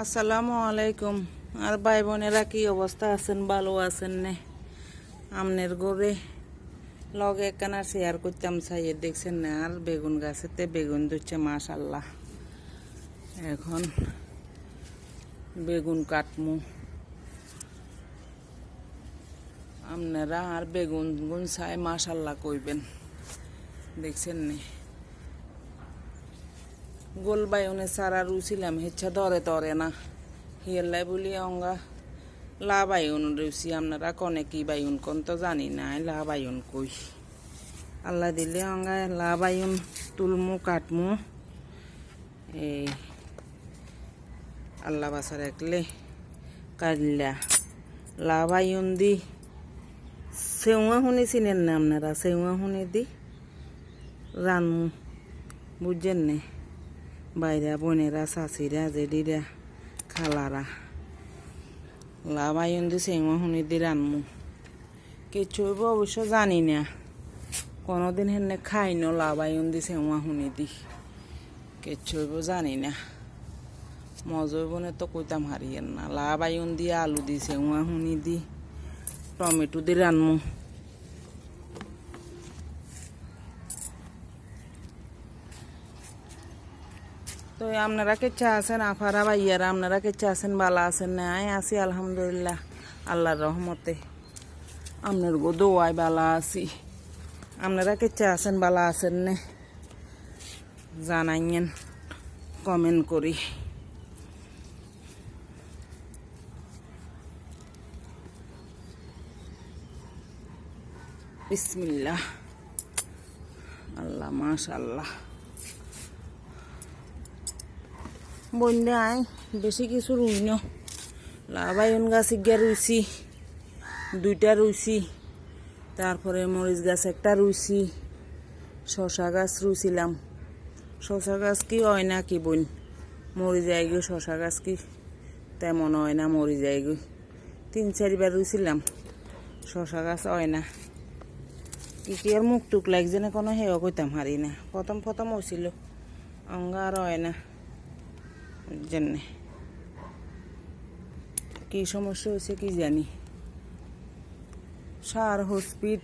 আসসালামু আলাইকুম। আর ভাই বোনেরা কি অবস্থা? আছেন ভালো আছেন নে? আমনের গড়ে লগে একখানা শেয়ার করতাম চাইয়ে দেখছেন না? আর বেগুন গাছেতে বেগুন ধরছে মাশাল্লাহ এখন বেগুন কাটমু। আপনারা আর বেগুন গুন চাই মাশাল্লাহ কইবেন। দেখছেন নে? গোল বাইনে সারা রুছিলাম হেচ্ছা ধরে তরে না। হিয়াল্লাই বলি, অঙ্গা লা বাইন রুছি আপনারা কনে কি বাইন কোন তো জানি না লা বাইন কই? আল্লাহ দিলে, অঙ্গা লা বাইন তুলমু, কাটমু। এই আল্লাহ বাসা রাখলে কাটলা লা বাইন দি, সেউয়া শুনি চিনেন না আপনারা, সেউয়া শুনি দি, রানমু বুঝছেন না? বাইরা বোনেরা চাচিরা জেডিরা খালারা লাভাইন্দি সেমা শুনি দি রানমু কিছু অবশ্য জানি না কোনোদিন হেনে খাই ন লাভাইন্দি সেমা শুনি দি হইব জানি না মজই বনে তো কইতাম হারিয়েন না লাভাইন দি আলু দি সেমা শুনি দি টমেটো দি রানমু তো আপনারা কেচ্ছা আছেন? আফারা ভাইয়ারা, আপনারা কেচ্ছা আছেন? বালা আছেন না? আয়, আছি আলহামদুলিল্লাহ, আল্লাহর রহমতে। আপনার গো দোয়াই বালা আছি। আপনারা কেচ্ছা আছেন? বালা আছেন নে? জানাইয়েন, কমেন্ট করি। বিসমিল্লাহ। আল্লাহ মাশাল্লাহ বন্যা আয়, বেশি কিছু রুই ন। লাভায়ন গাছ গিয়া রুইছি, দুইটা রুইছি, তারপরে মরিচ গাছ একটা রুইছি শশা গাছ রুইছিলাম। শশা গাছ কি হয় না কি বোন মরি যায় গো শশা গাছ কি তেমন হয় না মরি যায় গো। তিন চারিবার রুইছিলাম শশা গাছ হয় না। কি কি আর মুখ টুক লাগছে না কোনো হেও কইতাম হারি না। প্রথম প্রথম হয়েছিল অঙ্গার হয় না। জন্যে। কি সমস্যা হয়েছে কি জানি। সার, হসপিট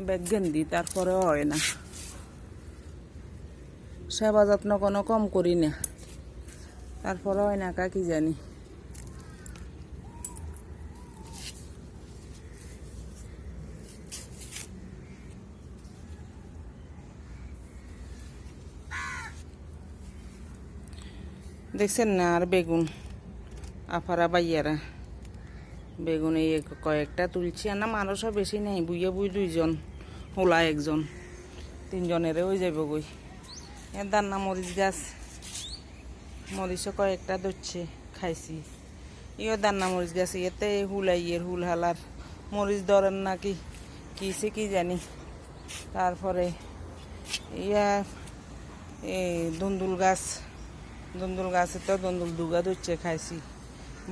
ব্যাগেন দিই তারপরে হয় না। সেবা যত্ন কোনো কম করি না। তারপরে হয় না কা কি জানি। দেখছেন না আর বেগুন? আফারা বাইয়ারা। বেগুন এই কয়েকটা তুলছি, আর না মানুষও বেশি নেই, বুইয়ে বুই দুইজন হোলা একজন। তিনজনেরে ওই যাব গই এর দান্না মরিচ গাছ। মরিচও কয়েকটা ধরছে, খাইছি। ইও দান্না মরিচ গাছ ইয়েতে হুলাই ইয়ের হুল হালার। মরিচ ধরেন নাকি? কিসে কি জানি? তারপরে ইয়া এই দুন্দুল গাছ। দুন্দুল গাছের তো দন্দুল দুগা ধরছে, খাইছি।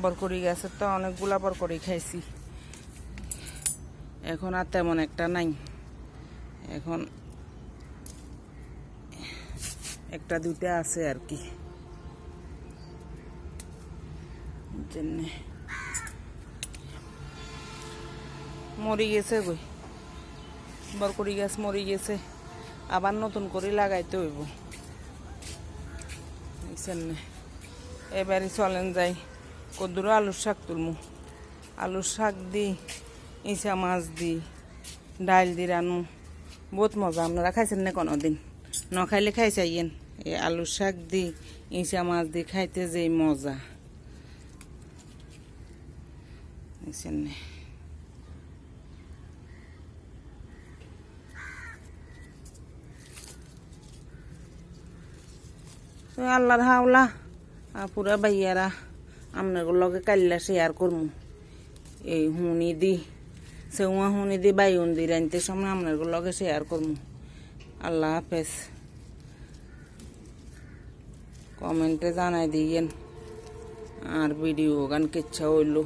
বরকরি গাছের তো অনেকগুলা বরকরি খাইছি। এখন আর তেমন একটা নাই। এখন একটা দুইটা আছে আর কি। মরি গেছে গই বরকরি গাছ মরি গেছে। আবার নতুন করে লাগাইতে হইব। দেখছেন না এবারে চলেন যাই। কদ্দুর আলুর শাক তুলমু। আলুর শাক দি ইঁচা মাছ দি ডাইল দি রানু বহুত মজা। আপনারা খাইছেন না কোনো দিন ন খাইলে খাই চাইয়েন এই আলুর শাক দি ইঁচা মাছ দি খাইতে যে মজা। দেখছেন না? তো আল্লাহর হাওলা। পুরা বাইয়ারা আপনার লগে কাল্লা শেয়ার করম। এই হুনি দি, সেউয়া হুনি দি, বাইউন দি রানতে সময় আপনার লগে শেয়ার করম। আল্লাহ হাফেজ। কমেন্টে জানাই দিয়েন, আর ভিডিও গান কিচ্ছা হইল।